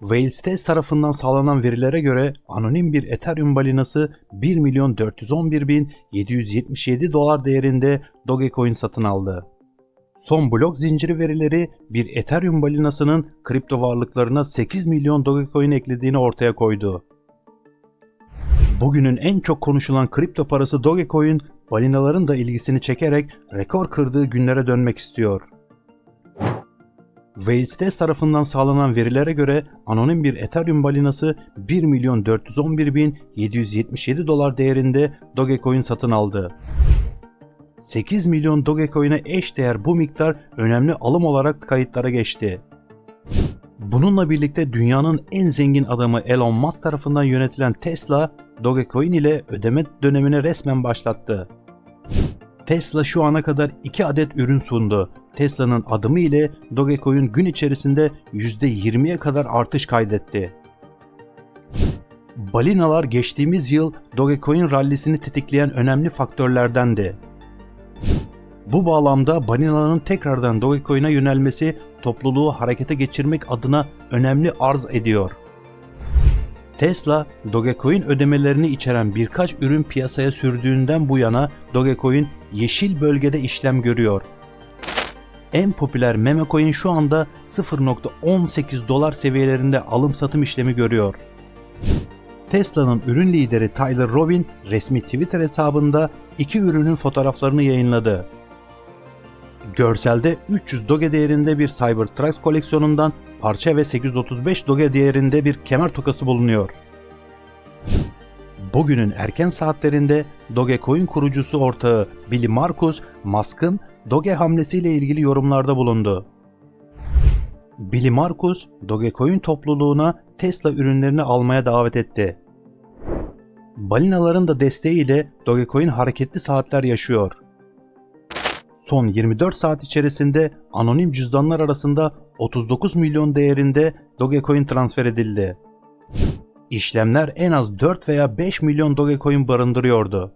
Wales Test tarafından sağlanan verilere göre anonim bir Ethereum balinası 1 milyon 411 bin 777 dolar değerinde Dogecoin satın aldı. Son blok zinciri verileri bir Ethereum balinasının kripto varlıklarına 8 milyon Dogecoin eklediğini ortaya koydu. Bugünün en çok konuşulan kripto parası Dogecoin, balinaların da ilgisini çekerek rekor kırdığı günlere dönmek istiyor. Wales tarafından sağlanan verilere göre anonim bir Ethereum balinası 1 milyon 411 bin 777 dolar değerinde Dogecoin satın aldı. 8 milyon Dogecoin'e eş değer bu miktar önemli alım olarak kayıtlara geçti. Bununla birlikte dünyanın en zengin adamı Elon Musk tarafından yönetilen Tesla, Dogecoin ile ödeme dönemini resmen başlattı. Tesla şu ana kadar 2 adet ürün sundu. Tesla'nın adımı ile Dogecoin gün içerisinde %20'ye kadar artış kaydetti. Balinalar geçtiğimiz yıl Dogecoin rallisini tetikleyen önemli faktörlerdendi. Bu bağlamda balinaların tekrardan Dogecoin'e yönelmesi topluluğu harekete geçirmek adına önemli arz ediyor. Tesla, Dogecoin ödemelerini içeren birkaç ürün piyasaya sürdüğünden bu yana Dogecoin yeşil bölgede işlem görüyor. En popüler meme coin şu anda 0.18 dolar seviyelerinde alım satım işlemi görüyor. Tesla'nın ürün lideri Tyler Robin resmi Twitter hesabında iki ürünün fotoğraflarını yayınladı. Görselde 300 Doge değerinde bir Cybertruck koleksiyonundan parça ve 835 Doge değerinde bir kemer tokası bulunuyor. Bugünün erken saatlerinde Dogecoin kurucusu ortağı Billy Markus, Musk'ın Doge hamlesiyle ilgili yorumlarda bulundu. Billy Markus, Dogecoin topluluğuna Tesla ürünlerini almaya davet etti. Balinaların da desteğiyle Dogecoin hareketli saatler yaşıyor. Son 24 saat içerisinde anonim cüzdanlar arasında 39 milyon değerinde Dogecoin transfer edildi. İşlemler en az 4 veya 5 milyon Dogecoin barındırıyordu.